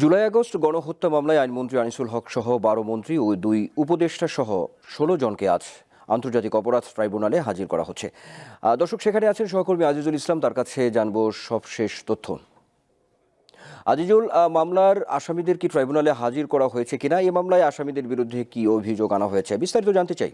July August গণহত্যা মামলায় আইনমন্ত্রী আনিসুল হক সহ বারো মন্ত্রী ও দুই উপদেষ্টা সহ ষোলো জনকে আজ আন্তর্জাতিক অপরাধ ট্রাইব্যুনালে হাজির করা হচ্ছে। দর্শক, সেখানে আছেন সহকর্মী আজিজুল ইসলাম। তার কাছে জানব সবশেষ তথ্য। আজিজুল মামলার আসামিদের কি ট্রাইব্যুনালে হাজির করা হয়েছে কিনা? এই মামলায় আসামিদের বিরুদ্ধে কি অভিযোগ আনা হয়েছে? বিস্তারিত জানতে চাই।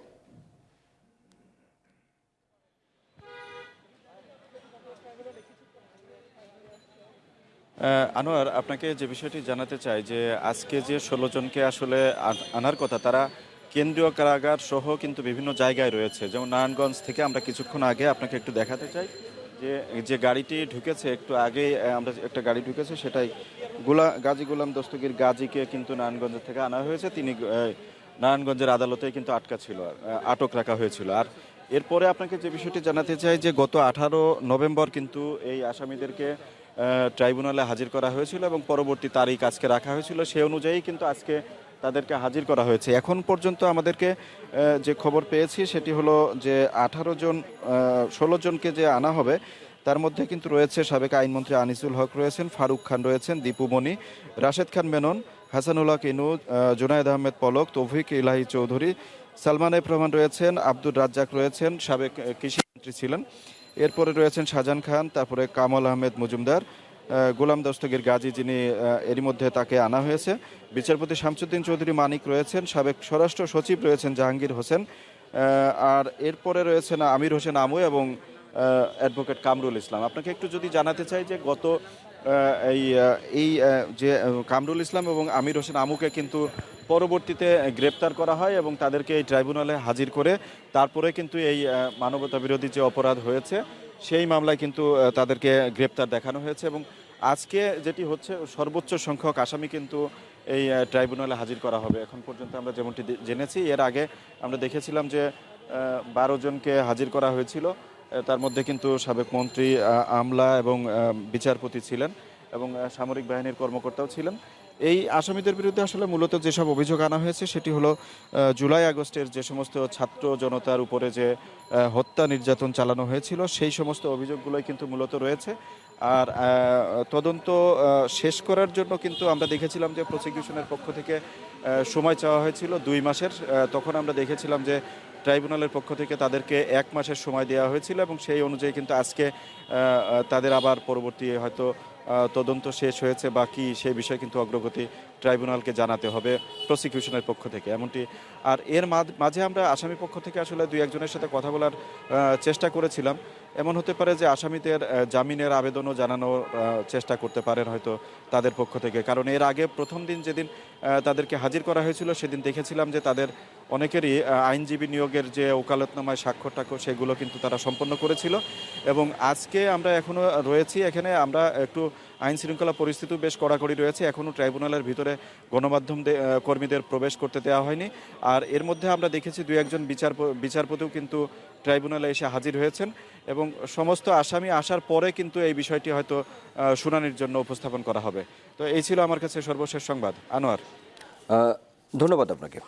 আনোয়ার, আপনাকে যে বিষয়টি জানাতে চাই যে আজকে যে ষোলো জনকে আসলে আনার কথা, তারা কেন্দ্রীয় কারাগার সহ কিন্তু বিভিন্ন জায়গায় রয়েছে। যেমন নারায়ণগঞ্জ থেকে আমরা কিছুক্ষণ আগে আপনাকে একটু দেখাতে চাই যে যে গাড়িটি ঢুকেছে, একটু আগে আমরা একটা গাড়ি ঢুকেছে সেটাই গোলা, গাজী গোলাম দস্তগীর গাজীকে কিন্তু নারায়ণগঞ্জ থেকে আনা হয়েছে। তিনি নারায়ণগঞ্জের আদালতে কিন্তু আটকা ছিল আটক রাখা হয়েছিল। আর এরপরে আপনাকে যে বিষয়টি জানাতে চাই যে, গত আঠারো নভেম্বর কিন্তু এই আসামিদেরকে ট্রাইব্যুনালে হাজির করা হয়েছিল এবং পরবর্তী তারিখ আজকে রাখা হয়েছিল সেই অনুযায়ী কিন্তু আজকে তাদেরকে হাজির করা হয়েছে। এখন পর্যন্ত আমাদেরকে যে খবর পেয়েছি সেটি হলো যে আঠারো জন ষোলো জনকে যে আনা হবে, তার মধ্যে কিন্তু রয়েছে সাবেক আইনমন্ত্রী আনিসুল হক রয়েছেন, ফারুক খান রয়েছেন, দীপু মনি, রাশেদ খান মেনন হাসানুল্লাহ কিনু জুনায়েদ আহমেদ পলক, তৌফিক ইলাহি চৌধুরী, সালমান এফ রহমান রয়েছেন, আব্দুর রাজ্জাক রয়েছেন, সাবেক কৃষিমন্ত্রী ছিলেন। এরপরে রয়েছেন শাহজাহান খান, তারপরে কামাল আহমেদ মজুমদার গোলাম দস্তগীর গাজী যিনি এরই মধ্যে তাকে আনা হয়েছে। বিচারপতি শামসুদ্দিন চৌধুরী মানিক রয়েছেন, সাবেক স্বরাষ্ট্র সচিব রয়েছেন জাহাঙ্গীর হোসেন আর এরপরে রয়েছেন আমির হোসেন আমু এবং অ্যাডভোকেট কামরুল ইসলাম। আপনাকে একটু যদি জানাতে চাই যে গত এই এই যে কামরুল ইসলাম এবং আমির হোসেন আমুকে কিন্তু পরবর্তীতে গ্রেপ্তার করা হয় এবং তাদেরকে এই ট্রাইব্যুনালে হাজির করে তারপরে কিন্তু এই মানবতা বিরোধী যে অপরাধ হয়েছে, সেই মামলায় কিন্তু তাদেরকে গ্রেপ্তার দেখানো হয়েছে এবং আজকে যেটি হচ্ছে, সর্বোচ্চ সংখ্যক আসামি কিন্তু এই ট্রাইব্যুনালে হাজির করা হবে। এখন পর্যন্ত আমরা যেমনটি জেনেছি, এর আগে আমরা দেখেছিলাম যে বারো জনকে হাজির করা হয়েছিল। তার মধ্যে কিন্তু সাবেক মন্ত্রী আমলা এবং বিচারপতি ছিলেন এবং সামরিক বাহিনীর কর্মকর্তাও ছিলেন। এই আসামিদের বিরুদ্ধে আসলে মূলত যেসব অভিযোগ আনা হয়েছে সেটি হলো জুলাই আগস্টের যে সমস্ত ছাত্র জনতার উপরে যে হত্যা নির্যাতন চালানো হয়েছিল, সেই সমস্ত অভিযোগগুলোই কিন্তু মূলত রয়েছে। আর তদন্ত শেষ করার জন্য কিন্তু আমরা দেখেছিলাম যে প্রসিকিউশনের পক্ষ থেকে সময় চাওয়া হয়েছিল দুই মাসের। তখন আমরা দেখেছিলাম যে ট্রাইব্যুনালের পক্ষ থেকে তাদেরকে এক মাসের সময় দেওয়া হয়েছিল এবং সেই অনুযায়ী কিন্তু আজকে তাদের আবার পরবর্তী হয়তো তদন্ত শেষ হয়েছে, বাকি সেই বিষয়ে কিন্তু অগ্রগতি ট্রাইব্যুনালকে জানাতে হবে প্রসিকিউশনের পক্ষ থেকে এমনটি। আর এর মাঝ- আমরা আসামি পক্ষ থেকে আসলে দুই একজনের সাথে কথা বলার চেষ্টা করেছিলাম। এমন হতে পারে যে আসামিদের জামিনের আবেদনও জানানোর চেষ্টা করতে পারেন হয়তো তাদের পক্ষ থেকে। কারণ এর আগে প্রথম দিন যেদিন তাদেরকে হাজির করা হয়েছিল সেদিন দেখেছিলাম যে তাদের অনেকেরই আইনজীবী নিয়োগের যে ওকালতনামায় স্বাক্ষর টাক্ষর সেগুলো কিন্তু তারা সম্পন্ন করেছিল। এবং আজকে আমরা এখনও রয়েছি এখানে, আমরা একটু আইন শৃঙ্খলা পরিস্থিতিও বেশ কড়াকড়ি রয়েছে। এখনও ট্রাইব্যুনালের ভিতরে গণমাধ্যম দে- কর্মীদের প্রবেশ করতে দেওয়া হয়নি। আর এর মধ্যে আমরা দেখেছি দুই একজন বিচার বিচারপতিও কিন্তু ট্রাইব্যুনালে এসে হাজির হয়েছেন এবং সমস্ত আসামি আসার পরে কিন্তু এই বিষয়টি হয়তো শুনানির জন্য উপস্থাপন করা হবে। তো এই ছিল আমার কাছে সর্বশেষ সংবাদ। আনোয়ার। ধন্যবাদ আপনাকে।